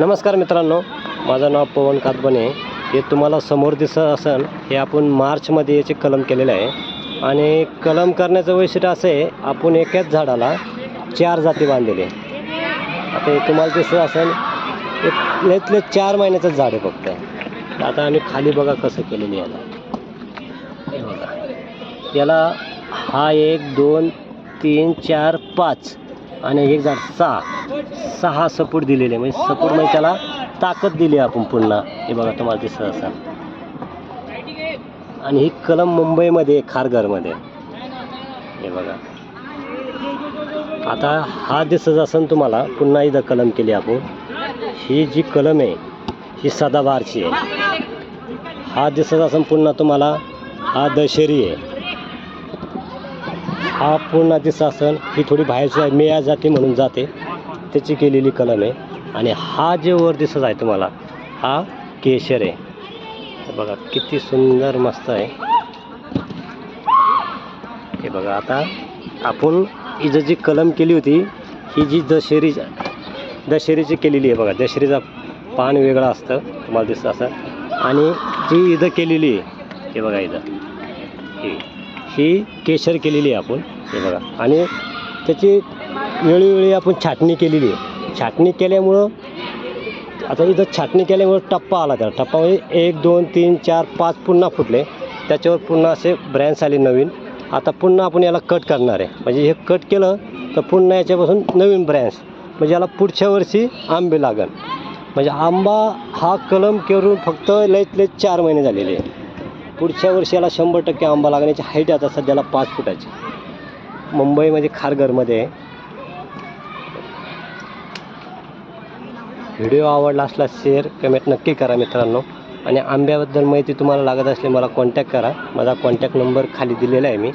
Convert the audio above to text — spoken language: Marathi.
नमस्कार मित्रांनो माझं नाव पवन कातबने. हे तुम्हाला समोर दिसत असेल हे आपण मार्चमध्ये याचे कलम केलेलं आहे. आणि कलम करण्याचं वैशिष्ट्य असं आहे आपण एकाच झाडाला चार जाती बांधलेले आता हे तुम्हाला दिसत असेल एक लयतले चार महिन्याचं झाड आहे फक्त. आता आम्ही खाली बघा कसं केलेलं याला. याला हा एक दोन तीन चार पाच. आणि एक झाड सहा. सहा सपोर्ट दिलेले म्हणजे सपोर्ट म्हणजे त्याला ताकद दिली आपण पुन्हा. हे बघा तुम्हाला दिसत असाल. आणि ही कलम मुंबईमध्ये खारघरमध्ये. हे बघा. आता हा दिसत असेल तुम्हाला पुन्हा एकदा कलम केली आपण. ही जी कलम आहे ही सदाबहारची आहे. हा दिसत असेल पुन्हा तुम्हाला हा दशेरी आहे. हा पूर्ण दिसत ही थोडी बाहेरची आहे मेया जाती म्हणून जाते. त्याची केलेली कलम आहे. आणि हा जे वर दिसत आहे तुम्हाला हा केशर आहे. बघा किती सुंदर मस्त आहे. हे बघा आता आपण ही जी कलम केली होती ही जी दशेरी दशेरीची केलेली आहे बघा. दशेरीचा पान वेगळं असतं तुम्हाला दिसतं असं. आणि जी इथं केलेली आहे हे बघा इथं. ही. ही केशर केलेली आहे आपण हे बघा. आणि त्याची वेळोवेळी आपण छाटणी केलेली आहे. छाटणी केल्यामुळं आता इथं छाटणी केल्यामुळं टप्पा आला त्याला. टप्पा म्हणजे एक दोन तीन चार पाच पुन्हा फुटले. त्याच्यावर पुन्हा असे ब्रँच आले नवीन. आता पुन्हा आपण याला कट करणार आहे. म्हणजे हे कट केलं तर पुन्हा याच्यापासून नवीन ब्रँच म्हणजे याला पुढच्या वर्षी आंबे लागल. म्हणजे आंबा हा कलम करून फक्त लयत लयत चार महिने झालेले आहे. पुढच्या वर्षी याला शंभर टक्के आंबा लागण्याची हाईट आता सध्याला पाच फुटाची. मुंबईमध्ये खारघरमध्ये. आहे. व्हिडिओ आवडला असला शेअर कमेंट नक्की करा मित्रांनो. आणि आंब्याबद्दल माहिती तुम्हाला लागत असली मला कॉन्टॅक्ट करा. माझा कॉन्टॅक्ट नंबर खाली दिलेला आहे मी.